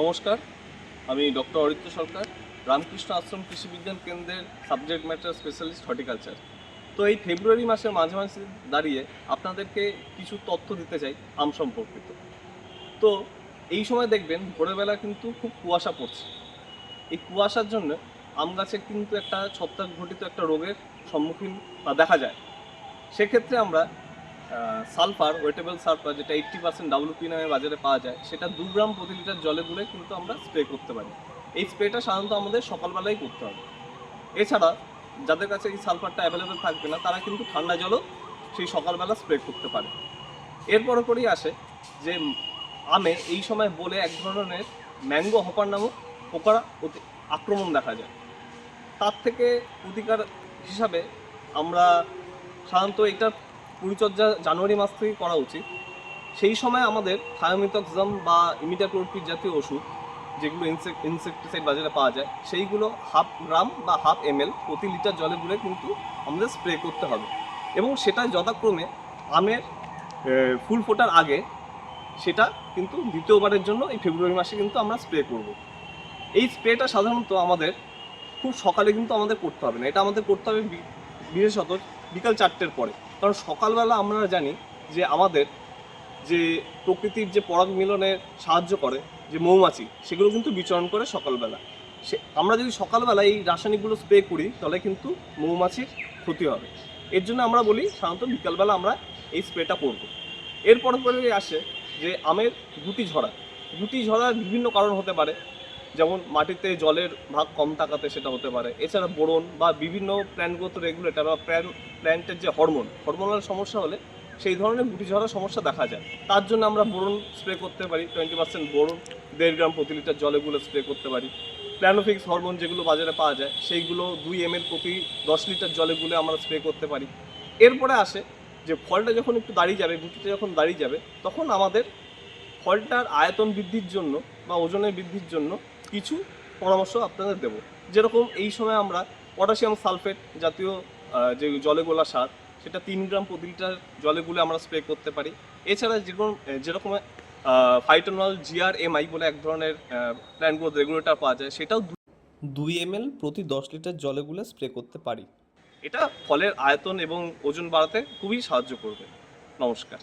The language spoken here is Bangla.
নমস্কার, আমি ডক্টর অরিত্র সরকার, রামকৃষ্ণ আশ্রম কৃষি বিজ্ঞান কেন্দ্রের সাবজেক্ট ম্যাটার স্পেশালিস্ট হর্টিকালচার তো এই ফেব্রুয়ারি মাসের মাঝামাঝি দাঁড়িয়ে আপনাদেরকে কিছু তথ্য দিতে চাই আম সম্পর্কিত। তো এই সময় দেখবেন ভোরবেলা কিন্তু খুব কুয়াশা পড়ছে। এই কুয়াশার জন্য আম গাছে কিন্তু একটা ছত্রাক ঘটিত একটা রোগের সম্মুখীন দেখা যায়। সেক্ষেত্রে আমরা সালফার ওয়েটেবল সালফার, যেটা এইট্টি পার্সেন্ট ডাব্লুপি নামে বাজারে পাওয়া যায়, সেটা দু গ্রাম প্রতি লিটার জলে গুলে কিন্তু আমরা স্প্রে করতে পারি। এই স্প্রেটা সাধারণত আমাদের সকালবেলায় করতে হবে। এছাড়া যাদের কাছে এই সালফারটা অ্যাভেলেবেল থাকবে না, তারা কিন্তু ঠান্ডা জলও সেই সকালবেলা স্প্রে করতে পারে। এরপর করেই আসে যে আমে এই সময় বলে এক ধরনের ম্যাঙ্গো হপার নামক পোকার অতি- আক্রমণ দেখা যায়। তার থেকে প্রতিকার হিসাবে আমরা সাধারণত এটা পরিচর্যা জানুয়ারি মাস থেকে করা উচিত। সেই সময় আমাদের থায়োমিতক্সাম বা ইমিডাক্লোরপিড জাতীয় ওষুধ, যেগুলো ইনসেক ইনসেকটিসাইড বাজারে পাওয়া যায়, সেইগুলো হাফ গ্রাম বা হাফ এম প্রতি লিটার জলে গুলে কিন্তু আমাদের স্প্রে করতে হবে। এবং সেটা যথাক্রমে আমের ফুল ফোটার আগে সেটা কিন্তু দ্বিতীয়বারের জন্য এই ফেব্রুয়ারি মাসে কিন্তু আমরা স্প্রে করব। এই স্প্রেটা সাধারণত আমাদের খুব সকালে কিন্তু আমাদের করতে হবে না। এটা আমাদের করতে হবে বিশেষত বিকাল চারটের পরে। কারণ সকালবেলা আমরা জানি যে আমাদের যে প্রকৃতির যে পরাগ মিলনে সাহায্য করে, যে মৌমাছি, সেগুলো কিন্তু বিচরণ করে সকালবেলা। সে, আমরা যদি সকালবেলা এই রাসায়নিকগুলো স্প্রে করি, তাহলে কিন্তু মৌমাছির ক্ষতি হবে। এর জন্য আমরা বলি, সাধারণত বিকালবেলা আমরা এই স্প্রেটা করব। এরপর পরে আসে যে আমের গুটি ঝরা। গুটি ঝরার বিভিন্ন কারণ হতে পারে। যেমন মাটিতে জলের ভাগ কম থাকাতে সেটা হতে পারে। এছাড়া বোরন বা বিভিন্ন প্ল্যান্টগত রেগুলেটর বা প্ল্যান প্ল্যান্টের যে হরমোন, হরমোনাল সমস্যা হলে সেই ধরনের গুটি ঝরার সমস্যা দেখা যায়। তার জন্য আমরা বোরন স্প্রে করতে পারি টোয়েন্টি পার্সেন্ট বোরন, দেড় গ্রাম প্রতি লিটার জলে গুলো স্প্রে করতে পারি। প্ল্যানোফিক্স হরমোন যেগুলো বাজারে পাওয়া যায়, সেইগুলো দুই এম প্রতি দশ লিটার জলে গুলে আমরা স্প্রে করতে পারি। এরপরে আসে যে ফলটা যখন একটু দাঁড়িয়ে যাবে, গুটিটা যখন দাঁড়িয়ে যাবে, তখন আমাদের ফলটার আয়তন বৃদ্ধির জন্য বা ওজনের বৃদ্ধির জন্য কিছু পরামর্শ আপনাদের দেব। যেরকম এই সময় আমরা পটাশিয়াম সালফেট জাতীয় যে জলে গোলা সার, সেটা তিন গ্রাম প্রতি লিটার জলে গুলে আমরা স্প্রে করতে পারি। এছাড়া যেরকম যেরকম ফাইটোনল জিআর এমআই বলে এক ধরনের প্ল্যান্ট গ্রোথ রেগুলেটর পাওয়া যায়, সেটাও দুই এম প্রতি দশ লিটার জলে গুলে স্প্রে করতে পারি। এটা ফলের আয়তন এবং ওজন বাড়াতে খুবই সাহায্য করবে। নমস্কার।